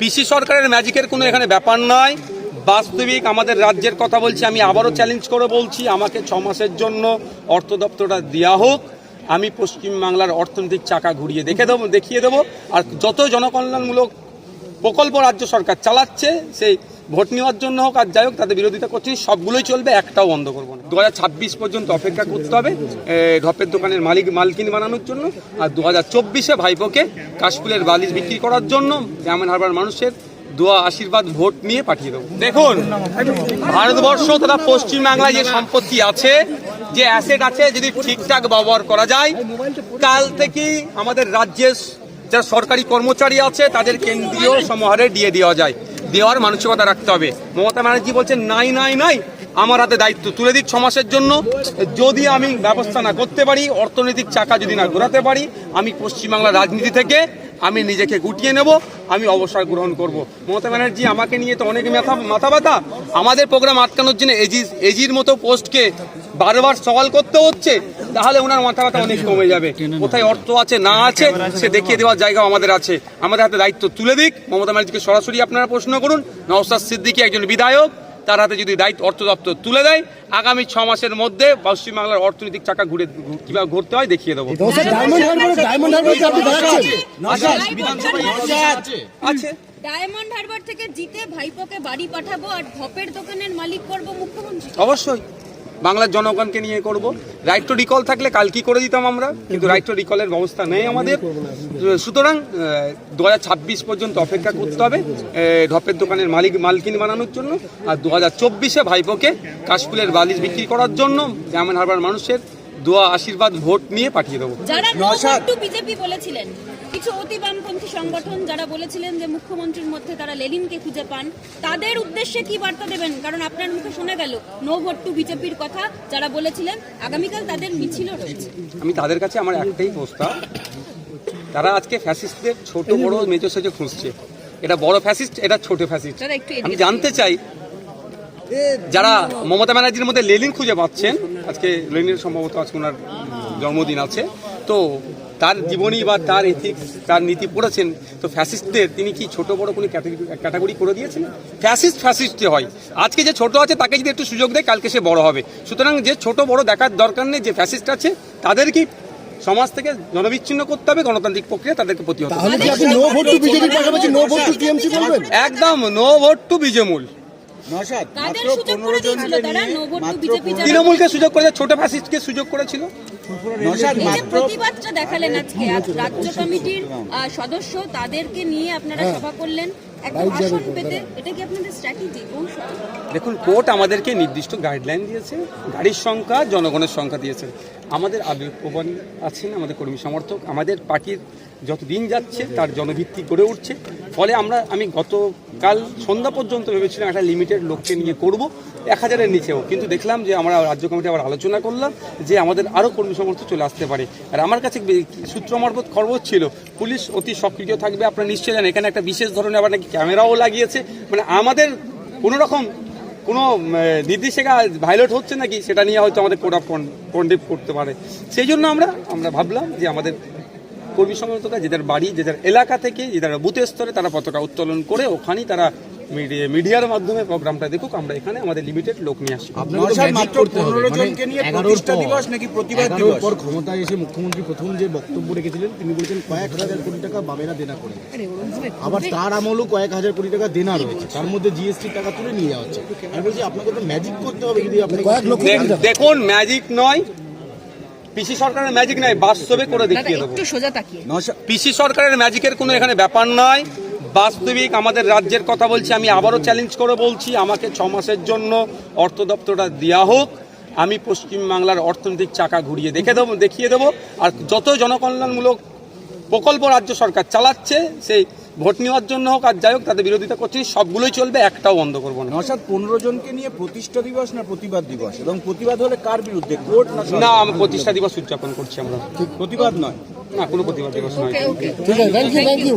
পিসি সরকারের ম্যাজিকের কোনো এখানে ব্যাপার নয়। বাস্তবিক আমাদের রাজ্যের কথা বলছি, আমি আবারও চ্যালেঞ্জ করে বলছি, আমাকে ছ মাসের জন্য অর্থ দপ্তরটা দেওয়া হোক। আমি পশ্চিমবাংলার অর্থনৈতিক চাকা ঘুরিয়ে দেখে দেবো, দেখিয়ে দেবো। আর যত জনকল্যাণমূলক প্রকল্প রাজ্য সরকার চালাচ্ছে, সেই ভোট নেওয়ার জন্য হোক আর যাই হোক তাদের বিরোধিতা করছি সবগুলোই চলবে একটাও বন্ধ করব না। দু হাজার ছাব্বিশ পর্যন্ত অপেক্ষা করতে হবে ঢপের দোকানের মালিক মালকিন বানানোর জন্য আর দু হাজার চব্বিশে ভাইপোকে কাশফুলের বালিশ বিক্রি করার জন্য গ্রামীণ হারবার মানুষের দোয়া আশীর্বাদ ভোট নিয়ে পাঠিয়ে দেবো। দেখুন ভারতবর্ষ তথা পশ্চিমবাংলায় যে সম্পত্তি আছে যে অ্যাসেট আছে যদি ঠিকঠাক ব্যবহার করা যায় কাল থেকেই আমাদের রাজ্যের যারা সরকারি কর্মচারী আছে তাদের কেন্দ্রীয় সমাহারে দিয়ে দেওয়া যায়। দেওয়ার মানসিকতা রাখতে হবে। মমতা ব্যানার্জি বলছেন, নাই নাই নাই, আমার হাতে দায়িত্ব। তুলে দিক মাসের জন্য। যদি আমি ব্যবস্থা না করতে পারি, অর্থনৈতিক চাকা যদি না ঘোরাতে পারি, আমি পশ্চিমবাংলার রাজনীতি থেকে আমি নিজেকে গুটিয়ে নেব, আমি অবসর গ্রহণ করব। মমতা ব্যানার্জি, আমাকে নিয়ে তো অনেক মাথা মাথা ব্যথা। আমাদের প্রোগ্রাম আটকানোর জন্য এজি এজির মতো পোস্টকে বারবার সওয়াল করতে হচ্ছে। তাহলে ওনার মাথা ব্যথা অনেক কমে যাবে। কোথায় অর্থ আছে না আছে সে দেখিয়ে দেওয়ার জায়গা আমাদের আছে। আমাদের হাতে দায়িত্ব তুলে দিক। মমতা ব্যানার্জিকে সরাসরি আপনারা প্রশ্ন করুন। নওসাদ সিদ্দিকী একজন বিধায়ক তার হাতে যদি দায়িত্ব অর্থ দপ্তর তুলে দেয় আগামী ছ মাসের মধ্যে পশ্চিমবাংলার অর্থনৈতিক চাকা ঘুরে কীভাবে ঘুরতে হয় দেখিয়ে দেবো। ডায়মন্ড হারবার ডায়মন্ড হারবার কি আপনি দেখাচ্ছেন? আছে। ডায়মন্ড হারবার থেকে জিতে ভাইপোকে বাড়ি পাঠাবো আর ঢপের দোকানের মালিক করব মুখ্যমন্ত্রী। অবশ্যই। বাংলার জনগণকে নিয়ে করব। রাইট টু রিকল থাকলে কাল কি করে দিতাম আমরা? কিন্তু রাইট টু রিকলের ব্যবস্থা নেই আমাদের। সুতরাং দু হাজার ছাব্বিশ পর্যন্ত অপেক্ষা করতে হবে ঢপের দোকানের মালিক মালকিন বানানোর জন্য। আর দু হাজার চব্বিশে ভাইপোকে কাশফুলের বালিশ বিক্রি করার জন্য গ্রামীণ হারবার মানুষের দোয়া আশীর্বাদ ভোট নিয়ে পাঠিয়ে দেবো। বিজেপি বলেছিলেন কিছু অতি বামপন্থী সংগঠন যারা বলেছিলেন যে মুখ্যমন্ত্রীর মধ্যে তারা লেলিনকে খুঁজে পান তাদের উদ্দেশ্যে কি বার্তা দেবেন? কারণ আপনার মুখে শোনা গেল নো ভোট টু বিজেপির কথা যারা বলেছিলেন আগামীকাল তাদের মিছিলও রয়েছে। আমি তাদের কাছে আমার একটাই প্রস্তাব তারা আজকে ফ্যাসিস্টদের ছোট বড় মেজো সেজো খুঁজছে। এটা বড় ফ্যাসিস্ট এটা ছোট ফ্যাসিস্ট। আমি জানতে চাই যারা মমতা ব্যানার্জির মধ্যে লেলিন খুঁজে পাচ্ছেন আজকে লেনিনের সম্ভবত আজকে ওনার জন্মদিন আছে তো তার জীবনী বা তার এথিক্স তার নীতি পড়েছেন তো ফ্যাসিস্টদের তিনি কি ছোট বড় কোনো ক্যাটাগরি করে দিয়েছেন? ফ্যাসিস্ট ফ্যাসিস্টে হয়। আজকে যে ছোট আছে তাকে যদি একটু সুযোগ দেয় কালকে সে বড় হবে। সুতরাং যে ছোট বড় দেখার দরকার নেই যে ফ্যাসিস্ট আছে তাদেরকে সমাজ থেকে জনবিচ্ছিন্ন করতে হবে গণতান্ত্রিক প্রক্রিয়া তাদেরকে প্রতিহত একদম নো ভোট টু বিজেমূল। তাদের সুযোগ করে দিয়েছিল তারা? নো ভোট টু বিজেপি যারা তৃণমূলকে সুযোগ করেছে ছোট ফ্যাসিস্টকে সুযোগ করেছিল? প্রতিবাদটা দেখালেন আজকে আজ রাজ্য কমিটির সদস্য তাদেরকে নিয়ে আপনারা সভা করলেন। দেখুন কোর্ট আমাদেরকে নির্দিষ্ট গাইডলাইন দিয়েছে গাড়ির সংখ্যা জনগণের সংখ্যা দিয়েছে। আমাদের আবেগপ্রবণ আছেন আমাদের কর্মী সমর্থক আমাদের পার্টির যত দিন যাচ্ছে তার জনভিত্তি গড়ে উঠছে। ফলে আমরা, আমি গতকাল সন্ধ্যা পর্যন্ত ভেবেছিলাম একটা লিমিটেড লোককে নিয়ে করব, এক হাজারের নিচেও। কিন্তু দেখলাম যে আমরা রাজ্য কমিটি আবার আলোচনা করলাম যে আমাদের আরও কর্মী সমর্থক চলে আসতে পারে। আর আমার কাছে সূত্র মারফত খবর ছিল, পুলিশ অতি সক্রিয় থাকবে, আপনারা নিশ্চয়ই জানেন, এখানে একটা বিশেষ ধরনের আবার নাকি ক্যামেরাও লাগিয়েছে। মানে আমাদের কোনো রকম কোনো নির্দেশিকা ভাইলেট হচ্ছে নাকি, সেটা নিয়ে হয়তো আমাদের কোড কন্ডেপ করতে পারে। সেই জন্য আমরা আমরা ভাবলাম যে আমাদের কর্মী সমর্থকরা যে যার বাড়ি যে যার এলাকা থেকে যে যারা বুথ স্তরে তারা পতাকা উত্তোলন করে ওখানেই তারা মিডিয়ার মাধ্যমে প্রোগ্রামটা দেখুক। আমরা এখানে আমাদের লিমিটেড লোক নিয়ে আসি প্রতিবাদ পর ক্ষমতায় এসে মুখ্যমন্ত্রী প্রথম যে বক্তব্য রেখেছিলেন তিনি বলেছেন কয়েক হাজার কোটি টাকা বামেরা দেনা করে আবার তার আমলও কয়েক হাজার কোটি টাকা দেনা রয়েছে। তার মধ্যে জিএসটি টাকা তুলে নিয়ে যাওয়া হচ্ছে। আমি বলছি আপনাকে তো ম্যাজিক করতে হবে যদি আপনি। দেখুন ম্যাজিক নয় পিসি সরকারের ম্যাজিক নয় বাস্তবে করে দেখিয়ে দেবো। সোজা তাকিয়ে। পিসি সরকারের ম্যাজিকের কোনো এখানে ব্যাপার নয় বাস্তবিক আমাদের রাজ্যের কথা বলছি আমি আবারও চ্যালেঞ্জ করে বলছি আমাকে ছ মাসের জন্য অর্থ দপ্তরটা দেওয়া হোক আমি পশ্চিমবাংলার অর্থনৈতিক চাকা ঘুরিয়ে দেখে দেবো দেখিয়ে দেবো আর যত জনকল্যাণমূলক প্রকল্প রাজ্য সরকার চালাচ্ছে সেই ভোট নেওয়ার জন্য হোক আর যাই হোক তাদের বিরোধিতা করছি সবগুলোই চলবে একটাও বন্ধ করব না। অর্থাৎ পনেরো জনকে নিয়ে প্রতিষ্ঠা দিবস না প্রতিবাদ দিবস? এবং প্রতিবাদ হলে কার বিরুদ্ধে ভোট না না আমি প্রতিষ্ঠা দিবস উদযাপন করছি আমরা। প্রতিবাদ নয়? না কোনো প্রতিবাদ দিবস নয়। ঠিক আছে থ্যাংক ইউ থ্যাংক ইউ